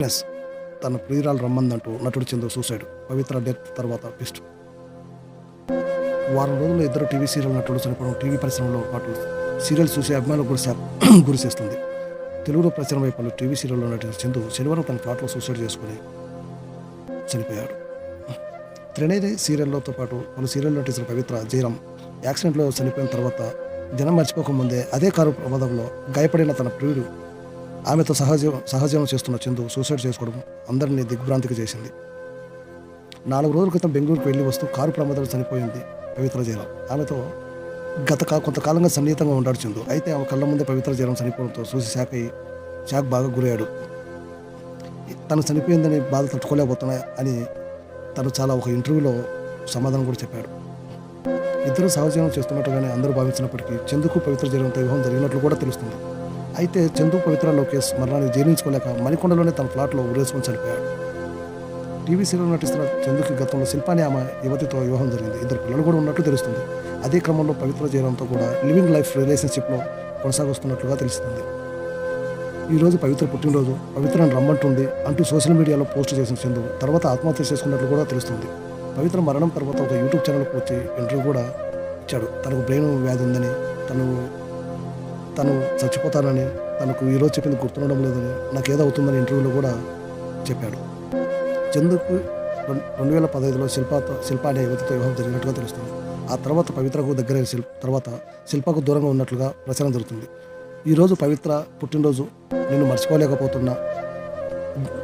Plus తన ప్రియురాలు రమ్మందంటూ నటుడు చందు సూసైడ్. పవిత్ర డెత్ తర్వాత ట్విస్ట్. వారం రోజుల్లో ఇద్దరు టీవీ సీరియల్ నటుడు చనిపోవడం టీవీ పరిశ్రమలో పాటు సీరియల్ చూసే అభిమానులు గురి గురి చేస్తుంది. తెలుగులో ప్రచారమై పలు టీవీ సీరియల్లో నటించిన చందు శనివారం తన ఫ్లాట్లో సూసైడ్ చేసుకుని చనిపోయాడు. త్రినేది సీరియల్లోతో పాటు పలు సీరియల్లో నటించిన పవిత్ర జయరాం యాక్సిడెంట్లో చనిపోయిన తర్వాత జనం మర్చిపోకముందే అదే కారు ప్రమాదంలో గాయపడిన తన ప్రియుడు ఆమెతో సహజీవం సహజీవనం చేస్తున్న చందు సూసైడ్ చేసుకోవడం అందరినీ దిగ్భ్రాంతికి చేసింది. నాలుగు రోజుల క్రితం బెంగళూరుకు వెళ్ళి వస్తూ కారు ప్రమాదంలో చనిపోయింది పవిత్ర జైలం. ఆమెతో గత కొంతకాలంగా సన్నిహితంగా ఉండాడు చందు. అయితే ఆమె కళ్ళ ముందే పవిత్ర జైలం చనిపోవడంతో చూసి షాక్ అయ్యి షాక్ బాగా గురయ్యాడు. తను చనిపోయిందని బాధ తట్టుకోలేకపోతున్నా అని తను చాలా ఒక ఇంటర్వ్యూలో సమాధానం కూడా చెప్పాడు. ఇద్దరు సహజీవనం చేస్తున్నట్టుగానే అందరూ భావించినప్పటికీ చందుకు పవిత్ర జయరాంతో వివాహం జరిగినట్లు కూడా తెలుస్తుంది. అయితే చందు పవిత్ర లోకేష్ మరణాన్ని జీర్ణించుకోలేక మణికొండలోనే తన ఫ్లాట్లో ఉరేసుకొని చనిపోయాడు. టీవీ సీరియల్ నటిస్తున్న చందుకి గతంలో శిల్పాని ఆమె యువతితో వివాహం జరిగింది. ఇద్దరు పిల్లలు కూడా ఉన్నట్లు తెలుస్తుంది. అదే క్రమంలో పవిత్ర చేయడంతో కూడా లివింగ్ లైఫ్ రిలేషన్షిప్లో కొనసాగొస్తున్నట్లుగా తెలుస్తుంది. ఈరోజు పవిత్ర పుట్టినరోజు. పవిత్రను రమ్మంటుంది అంటూ సోషల్ మీడియాలో పోస్ట్ చేసిన చందు తర్వాత ఆత్మహత్య చేసుకున్నట్లు కూడా తెలుస్తుంది. పవిత్ర మరణం తర్వాత ఒక యూట్యూబ్ ఛానల్కి వచ్చి ఇంటర్వ్యూ కూడా ఇచ్చాడు. తనకు బ్రెయిన్ వ్యాధి ఉందని తను తను చచ్చిపోతానని తనకు ఈరోజు చెప్పింది గుర్తుండడం లేదని నాకు ఏదో అవుతుందని ఇంటర్వ్యూలో కూడా చెప్పాడు. చందుకు రెండు వేల పదహైదులో శిల్పతో శిల్ప అనే యువతితో వివాహం జరిగినట్టుగా తెలుస్తుంది. ఆ తర్వాత పవిత్రకు దగ్గరైన శిల్ప తర్వాత శిల్పకు దూరంగా ఉన్నట్లుగా ప్రచారం జరుగుతుంది. ఈరోజు పవిత్ర పుట్టినరోజు. నేను మర్చిపోలేకపోతున్నా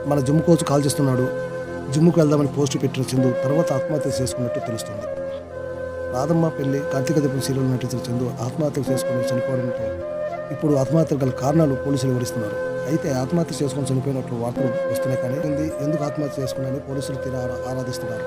మన జిమ్ కోచ్ కాల్ చేస్తున్నాడు. జిమ్కి వెళ్దామని పోస్టు పెట్టిన చందు తర్వాత ఆత్మహత్య చేసుకున్నట్టు తెలుస్తుంది. రాధమ్మ పెళ్ళి కార్తీక దీపం సీరియల్ నటించిన చందు ఆత్మహత్య చేసుకుని చనిపోవడంతో ఇప్పుడు ఆత్మహత్య గల కారణాలు పోలీసులు వివరిస్తున్నారు. అయితే ఆత్మహత్య చేసుకొని చనిపోయినట్లు వార్తలు వస్తున్నాయి కానీ ఎందుకు ఆత్మహత్య చేసుకున్నాయని పోలీసులు తీరా ఆరాధిస్తున్నారు?